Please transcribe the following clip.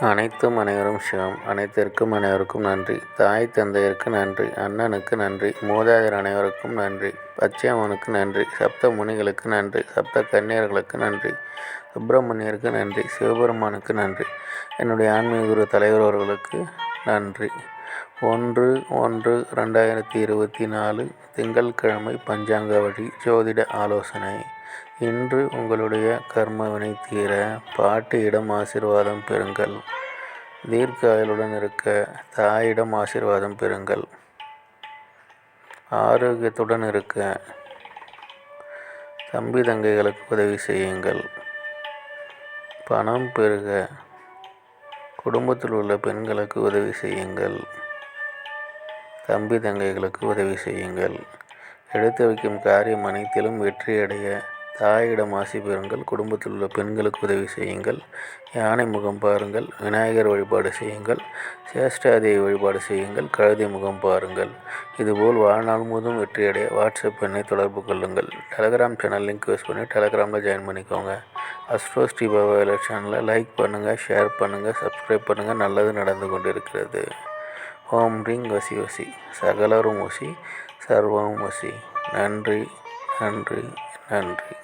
அனைத்தும் அனைவரும் சிவம் அனைத்திற்கும் அனைவருக்கும் நன்றி. தாய் தந்தையருக்கு நன்றி. அண்ணனுக்கு நன்றி. மூதாதையர் அனைவருக்கும் நன்றி. பச்சையம்மனுக்கு நன்றி. சப்த முனிகளுக்கு நன்றி. சப்த கன்னியர்களுக்கு நன்றி. சுப்பிரமணியருக்கு நன்றி. சிவபெருமானுக்கு நன்றி. என்னுடைய ஆன்மீக குரு தலைவர் அவர்களுக்கு நன்றி. ஒன்று ஒன்று ரெண்டாயிரத்தி இருபத்தி நாலு திங்கட்கிழமை பஞ்சாங்க வழி ஜோதிட ஆலோசனை. இன்று உங்களுடைய கர்மவினை தீர பாட்டியிடம் ஆசீர்வாதம் பெறுங்கள். தீர்க்காயலுடன் இருக்க தாயிடம் ஆசீர்வாதம் பெறுங்கள். ஆரோக்கியத்துடன் இருக்க தம்பி தங்கைகளுக்கு உதவி செய்யுங்கள். பணம் பெருக குடும்பத்தில் உள்ள பெண்களுக்கு உதவி செய்யுங்கள். தம்பி தங்கைகளுக்கு உதவி செய்யுங்கள். எடுத்து வைக்கும் காரியம் அனைத்திலும் வெற்றியடைய தாயிடம் ஆசி பெறுங்கள். குடும்பத்தில் உள்ள பெண்களுக்கு உதவி செய்யுங்கள். யானை முகம் பாருங்கள். விநாயகர் வழிபாடு செய்யுங்கள். சேஷ்டாதேவி வழிபாடு செய்யுங்கள். கழுதை முகம் பாருங்கள். இதுபோல் வாழ்நாள் முழுவதும் வெற்றியடைய வாட்ஸ்அப் எண்ணை தொடர்பு கொள்ளுங்கள். டெலகிராம் சேனல் லிங்க் யூஸ் பண்ணி டெலகிராமில் ஜாயின் பண்ணிக்கோங்க. அஸ்ட்ரோ ஸ்ரீபாபா சேனலில் சேனலை லைக் பண்ணுங்கள் ஷேர் பண்ணுங்கள் சப்ஸ்கிரைப் பண்ணுங்கள் நல்லது நடந்து கொண்டு இருக்கிறது ஓம் ரிங் வசி வசி. சகலரும் வசி சர்வம் வசி. நன்றி நன்றி நன்றி.